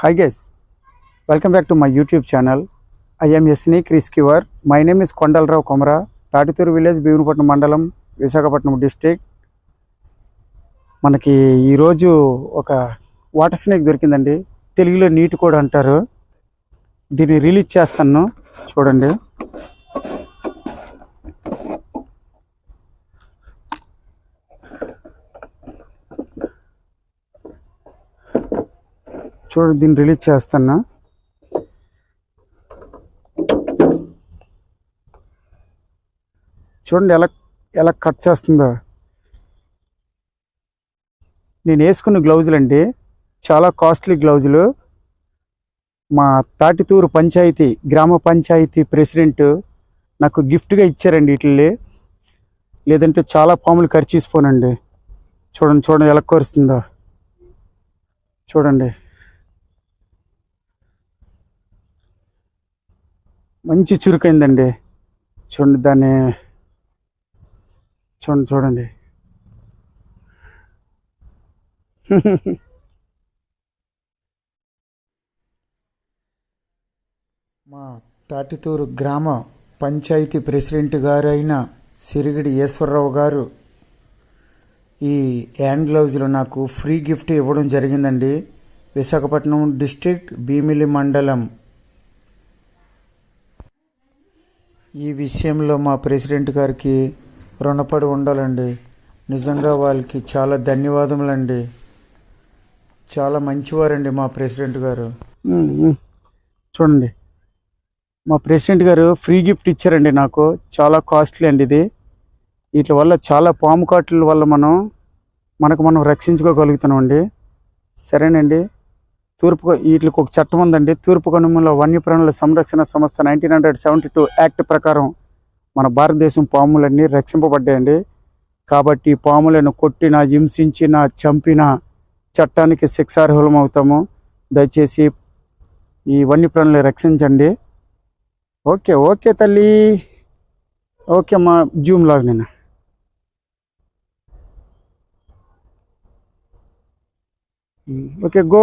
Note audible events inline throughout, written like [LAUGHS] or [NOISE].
Hi guys welcome back to my YouTube channel I'm ఎస్ని క్రిస్ క్యూవర్ my name is Kondalarao Komara Tatituru village Bheemunipatnam మండలం Visakhapatnam district మనకి ఈరోజు ఒక water snake దొరికిందండి. తెలుగులో నీటి కూడా అంటారు. దీన్ని రిలీజ్ చేస్తాను. చూడండి. చూడండి దీన్ని రిలీజ్ చేస్తాను చూడండి ఎలా ఎలా కట్ చేస్తుందో. నేను వేసుకున్న గ్లౌజులు అండి చాలా కాస్ట్లీ గ్లౌజులు మా తాటితూరు పంచాయతీ గ్రామ పంచాయతీ ప్రెసిడెంట్ నాకు గిఫ్ట్గా ఇచ్చారండి వీటిల్ని. లేదంటే చాలా పాములు ఖర్చేసిపోనండి చూడండి చూడండి ఎలా కోరుస్తుందో. చూడండి. మంచి చురుకైందండి. చూడండి దాన్ని. చూడండి చూడండి. [LAUGHS] మా తాటితూరు గ్రామ పంచాయతీ ప్రెసిడెంట్ గారు అయిన సిరిగిడి ఈశ్వరరావు గారు ఈ హ్యాండ్ గ్లౌజులు నాకు ఫ్రీ గిఫ్ట్ ఇవ్వడం జరిగిందండి. విశాఖపట్నం డిస్ట్రిక్ట్ భీమిలి మండలం ఈ విషయంలో మా ప్రెసిడెంట్ గారికి రుణపడి ఉండాలండి. నిజంగా వాళ్ళకి చాలా ధన్యవాదములండి. చాలా మంచివారండి మా ప్రెసిడెంట్ గారు. చూడండి. మా ప్రెసిడెంట్ గారు ఫ్రీ గిఫ్ట్ ఇచ్చారండి నాకు. చాలా కాస్ట్లీ అండి ఇది. వీటి వల్ల చాలా పాము కాట్ల వల్ల మనం మనకు మనం రక్షించుకోగలుగుతామండి సరేనండి. తూర్పు వీటికి ఒక చట్టం ఉందండి. తూర్పు కనుమల వన్యప్రాణుల సంరక్షణ సంస్థ nineteen hundred seventy two act ప్రకారం మన భారతదేశం పాములన్నీ రక్షింపబడ్డాయండి. కాబట్టి పాములను కొట్టిన హింసించిన చంపిన చట్టానికి శిక్షార్హులం అవుతాము. దయచేసి ఈ వన్యప్రాణులు రక్షించండి. ఓకే ఓకే తల్లి. ఓకే మా జూమ్ లాగ్ నేను ఓకే గో.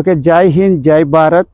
ओके जय हिंद जय भारत।